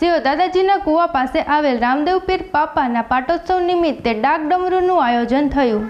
જેઓ દાદાજીના કૂવા પાસે આવેલ રામદેવપીર પાપાના પાટોત્સવ નિમિત્તે ડાક ડમરૂનું આયોજન થયું.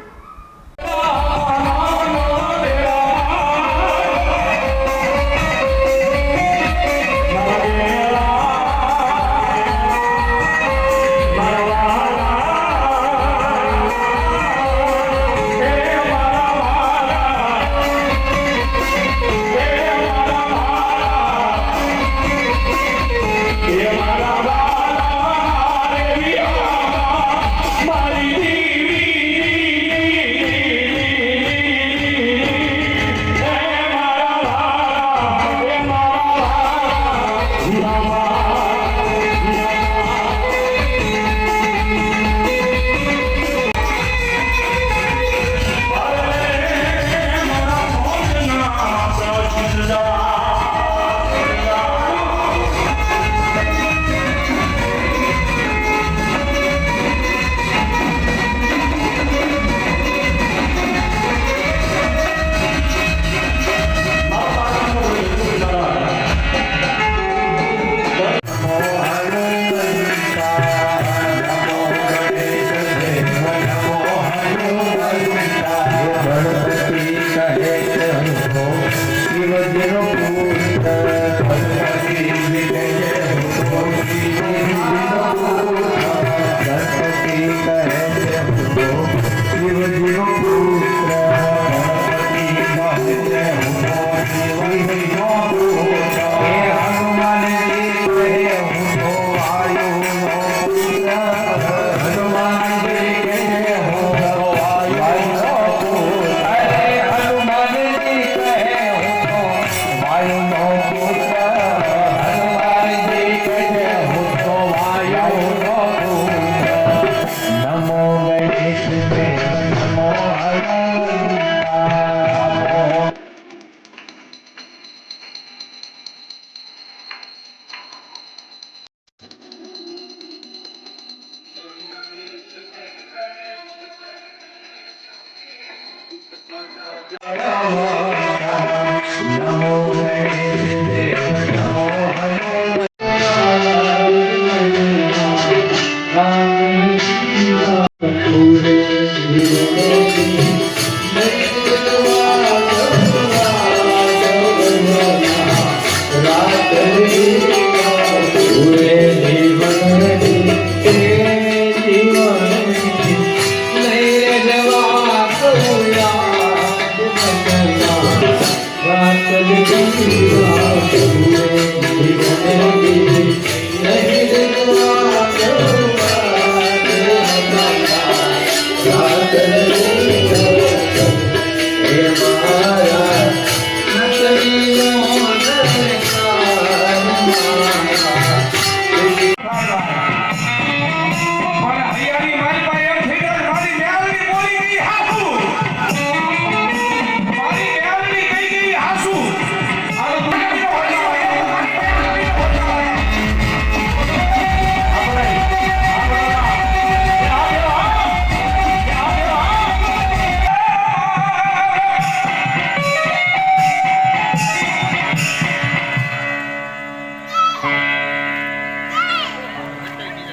Amén.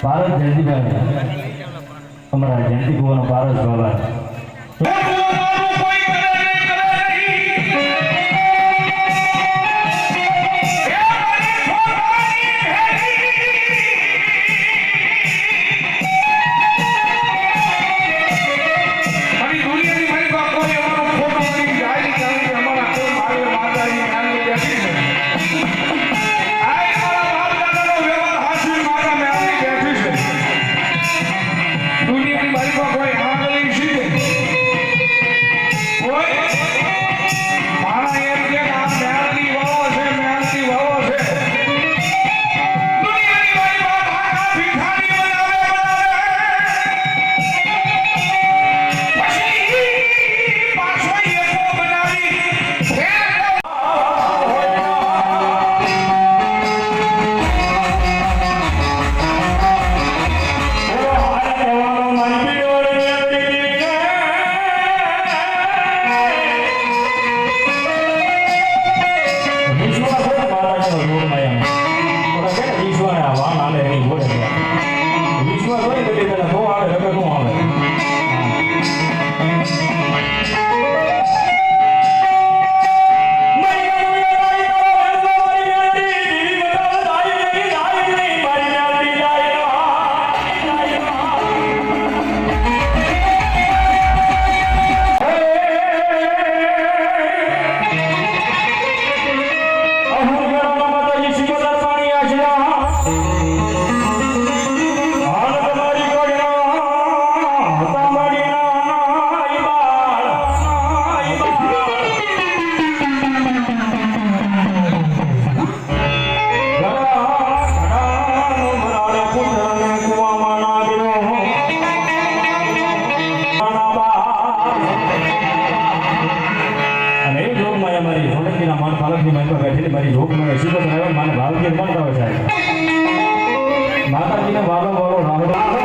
பாரத் ஜெயந்தி மேடம் அம்மரா ஜெயந்திக்கு போன பாரத் சோழன் લાઈનમાં બેઠેલી મારી જોગમાં એસી પર મને ભાવથી અપમાન કરો સાહેબ. માતાજીને વારો વારો રાહો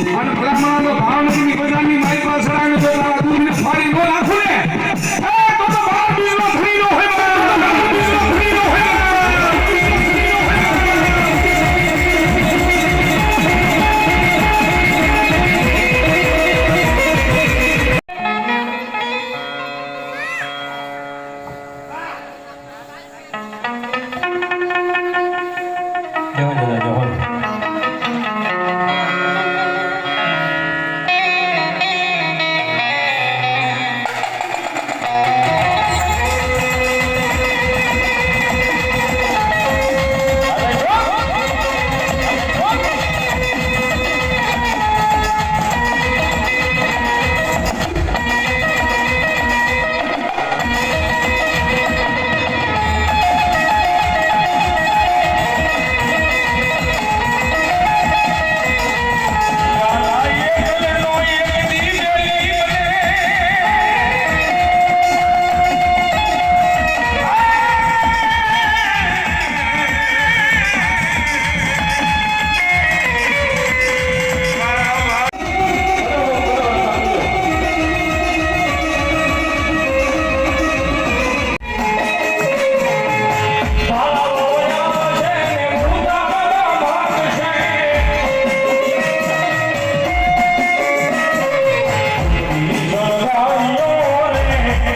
અને પ્રમાણમાં ભાવનગરની બધાની મારી પાસે ફાડી બોલા રાખો.